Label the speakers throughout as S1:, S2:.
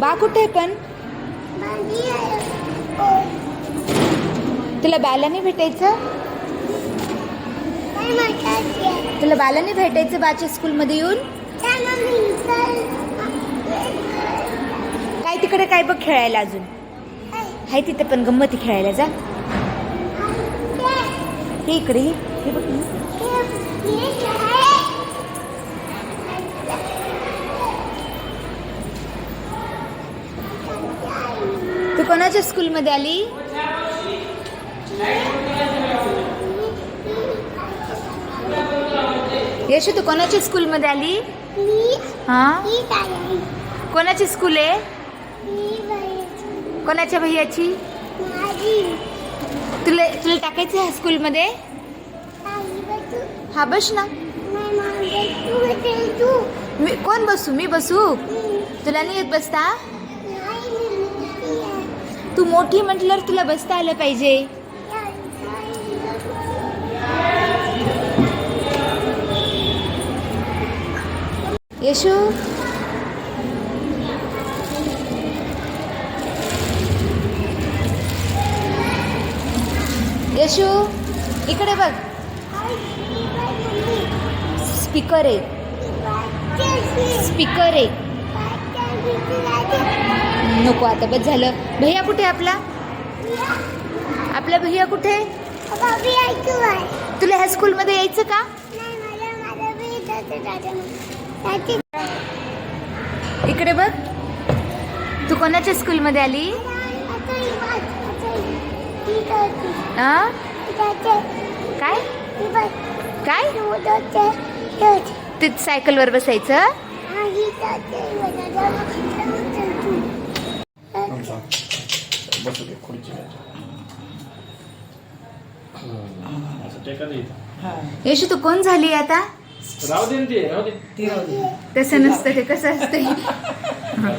S1: बा कुठे आहे पण? तुला बालाने भेटायचं? तुला बालाने भेटायचं बाच्या स्कूलमध्ये येऊन? काय तिकडे काय बघ खेळायला अजून? हाय तिथे पण गंमती खेळायला जा. हे इकडे हे बघ. कोणाच्या स्कूलमध्ये आली? यशू तू कोणाच्या स्कूलमध्ये आली? हा? कोणाची स्कूल आहे? कोणाच्या भैयाची? तुला तुला टाकायचं ह्या स्कूलमध्ये? हा बस ना. मी कोण बसू? मी बसू? तुला नाही येत बसता? तू मोठी म्हटल्यावर तुला बसता आलं पाहिजे. यशू. यशू इकडे बघ. स्पीकर आहे. स्पीकर आहे. नको आता बस झालं. भैया कुठे आपला? आपला भैया कुठे? तुला ह्या स्कूलमध्ये यायचं का? इकडे बघ. तू कोणाच्या स्कूलमध्ये आली? काय? काय? ते सायकलवर बसायचं?
S2: बसू दे असं इथं.
S1: यशू तू कोण झाली आता
S2: राहू दे ना ते राहू दे
S3: ती राहू दे.
S1: तसं नसतं ते कसं असतं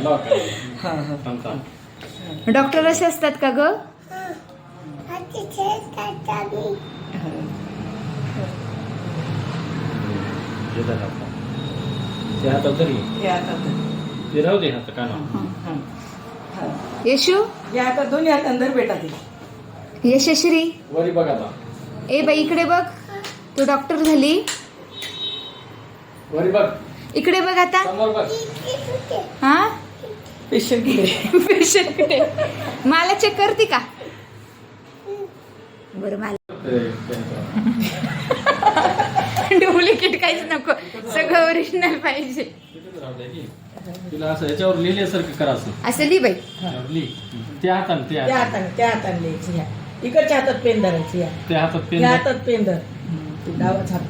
S2: लाव काय.
S3: हा, हा.
S2: थांब, थांब.
S1: डॉक्टर असे असतात का ग
S2: हे आता. ते हातात धर हे.
S3: हे आता.
S2: ते राहू दे हात काना
S3: हा. हा.
S1: यशू?
S3: हे आता दोन्ही हात अंदर बेटा ते
S1: यशश्री?
S2: वरी बघ आता.
S1: ए बाई इकडे बघ. तू डॉक्टर झाली.
S2: वरी बघ.
S1: इकडे बघ आता.
S2: समोर बघ.
S1: हा?
S3: पेशंट
S1: मला चेक करते का? बरं मला.
S2: ते-
S1: डुप्लिकेट काहीच नको. सगळं ओरिजिनल पाहिजे.
S2: तिथेच की. तिला असं याच्यावर लिहिल्यासारखं करा असं.
S1: असं ली बाई.
S2: लिह. त्या हाताने त्या
S3: त्या
S2: हाताने
S3: त्या हाताने लिहायची ह्या इकडच्या हातात पेन धरायची ह्या
S2: त्या हातात पेन
S3: ह्या हातात पेन धर. ते डावाच हात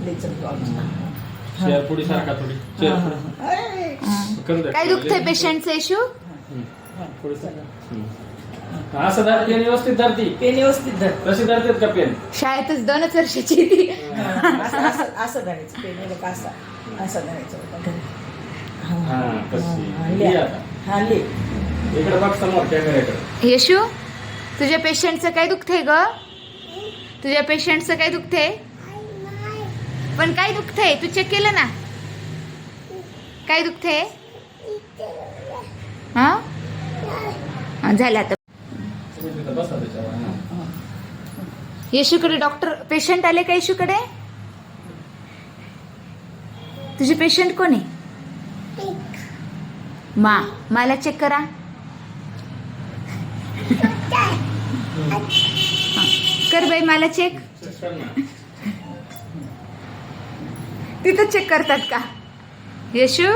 S2: पुढे सारखा थोडी. चेअर पुढे.
S3: अरे.
S2: करू दे
S1: काय दुखतंय पेशंटचं इशू
S2: हम्म. पुढे सर. हम्म. असं धर पेन व्यवस्थित धरती
S3: पेन व्यवस्थित धर.
S2: कशी धरतेत का पेन?
S1: शाळेतच दोनच वर्षाची ती.
S3: हा, असं असं असं धरायचं. पेन असं? असं धरायचं. हा,
S2: तशी. लिह
S3: लिहा.
S2: आता.
S3: हा लिह.
S2: इकडे बघ समोर कॅमेऱ्याकडे
S1: यशू तुझ्या पेशंटचं काय दुखतंय ग? तुझ्या पेशंटचं काय दुखतंय? पण काय दुखतंय? तू चेक केलं ना? काय दुखतंय? हा? हा, झालं आता.
S2: तुम्ही तिथं बसा त्याच्यावर हा.
S1: येशूकडे डॉक्टर पेशंट आले का येशूकडे? तुझे पेशंट कोण आहे? मा मला चेक करा. कर बाई मला चेक. तिथं चेक करतात का? येशू?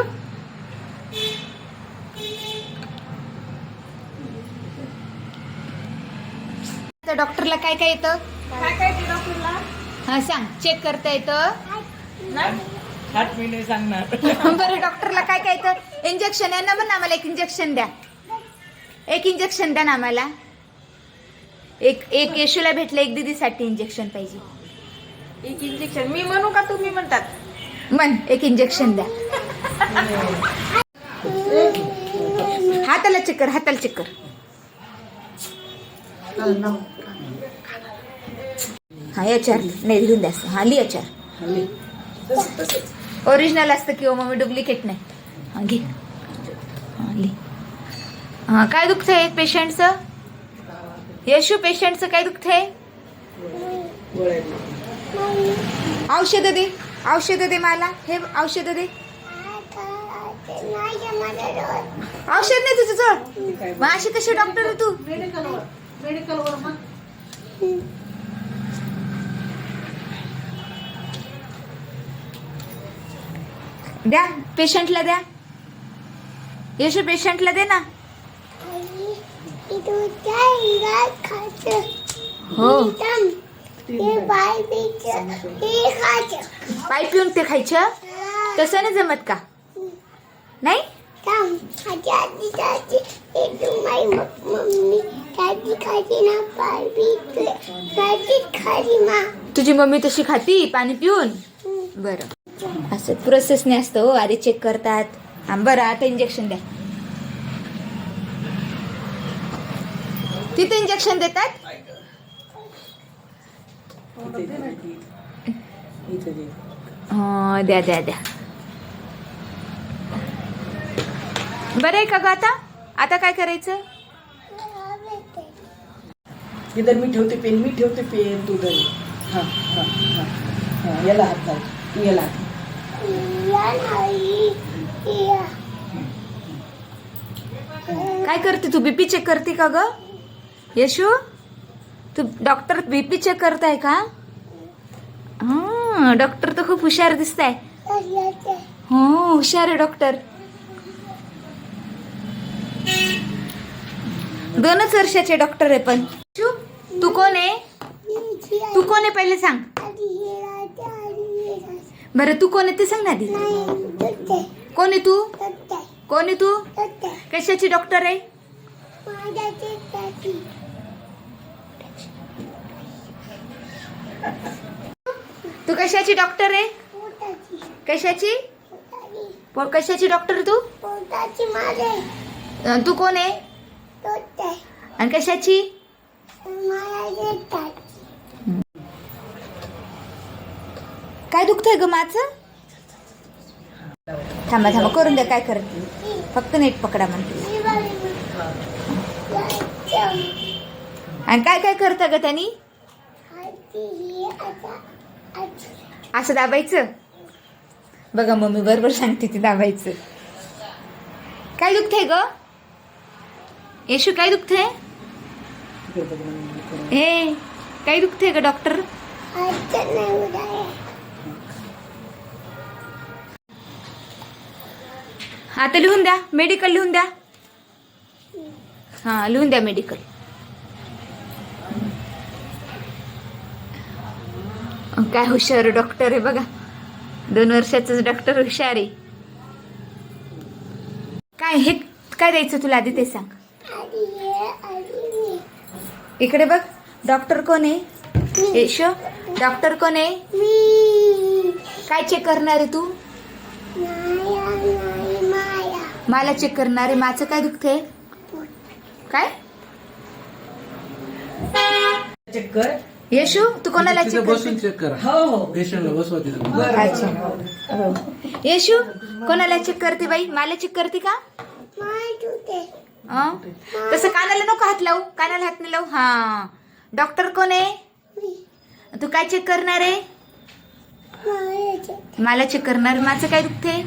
S1: डॉक्टरला काय काय येतं?
S3: काय काय डॉक्टरला
S1: हा सांग. चेक करता येतं?
S3: आठ मिनिट सांगणार.
S1: बरं डॉक्टरला काय काय येतं? इंजेक्शन यांना पण आम्हाला एक इंजेक्शन द्या. एक इंजेक्शन द्या ना आम्हाला. एक एक येशूला भेटलं एक दिदीसाठी इंजेक्शन पाहिजे.
S3: एक इंजेक्शन मी म्हणू का तुम्ही म्हणतात?
S1: मन एक इंजेक्शन द्या. हाताला चक्कर हाताला चक्कर. हा याच्यावर नाही लिहून द्या. हा लिह ओरिजिनल असतं किंवा मग डुप्लिकेट नाही. हां घे. हां लिह हा काय दुखतंय पेशंटचं यशू पेशंटचं काय दुखतंय? औषध दे. औषध दे मला. हे औषध दे. औषध नाही तुझं चढ मग अशी कशी डॉक्टर आहे तू? द्या पेशंटला द्या. यशू पेशंटला दे ना. हो. पाय पिऊन ते खायचं? तसं नाही जमत का? नाही? तुझी मम्मी तशी खाती पाणी पिऊन? बरं. असं प्रोसेसने असतं हो. आधी चेक करतात. बरं आता इंजेक्शन द्या. तिथे इंजेक्शन देतात? द्या द्या द्या. बरं आहे का ग आता? आता काय करायचं?
S3: इधर मी ठेवते पेन मी ठेवते पेन तू घरी हां हां हां याला हात लाव. तू याला हात
S1: काय करते तू? बीपी चेक करते का ग? यशू तू डॉक्टर बीपी चेक करताय का? डॉक्टर तर खूप हुशार दिसत आहे हो हुशार आहे डॉक्टर दोनच वर्षाचे डॉक्टर आहे पण. यशू, तू कोण आहे? तू कोण आहे पहिले सांग. बरं तू कोण आहे ते सांग ना आधी. कोण आहे तू? कोण आहे तू? कशाची डॉक्टर आहे? तू कशाची डॉक्टर आहे? कशाची? प- कशाची डॉक्टर तू? अं, तू कोण आहे? आणि कशाची? काय दुखतंय ग माझं? थांबा थांबा करून द्या काय करते. फक्त नेट पकडा म्हणते. आणि काय काय करतं ग त्यांनी? असं दाबायचं? बघा मम्मी बरोबर सांगते ती दाबायचं. काय दुखतंय ग? येशू काय दुखतंय? हे काय दुखतंय ग डॉक्टर? आता लिहून द्या मेडिकल लिहून द्या. हा लिहून द्या मेडिकल काय हुशार डॉक्टर आहे बघा. दोन वर्षाचं डॉक्टर हुशार आहे. काय हे काय द्यायचं तुला आधी ते सांग. इकडे बघ डॉक्टर कोण आहे? यशो डॉक्टर कोण आहे? काय चेक करणार आहे तू? मला चेक करणार आहे माझं काय दुखतंय? काय?
S3: चेक कर.
S1: यशू तू कोणाला
S2: तिथे
S1: चेक
S2: बसून
S1: करते
S2: चेक करा.
S3: हो हो.
S2: पेशंटला बसवा तिथं.
S1: अच्छा. हो. येशू कोणाला चेक करते बाई? मला चेक करते का? अं? तसं कानाला नको हात लावू. कानाला हात नाही लावू. हा. डॉक्टर कोण आहे? तू काय चेक करणार आहे? मला चेक करणार. माझं काय दुखते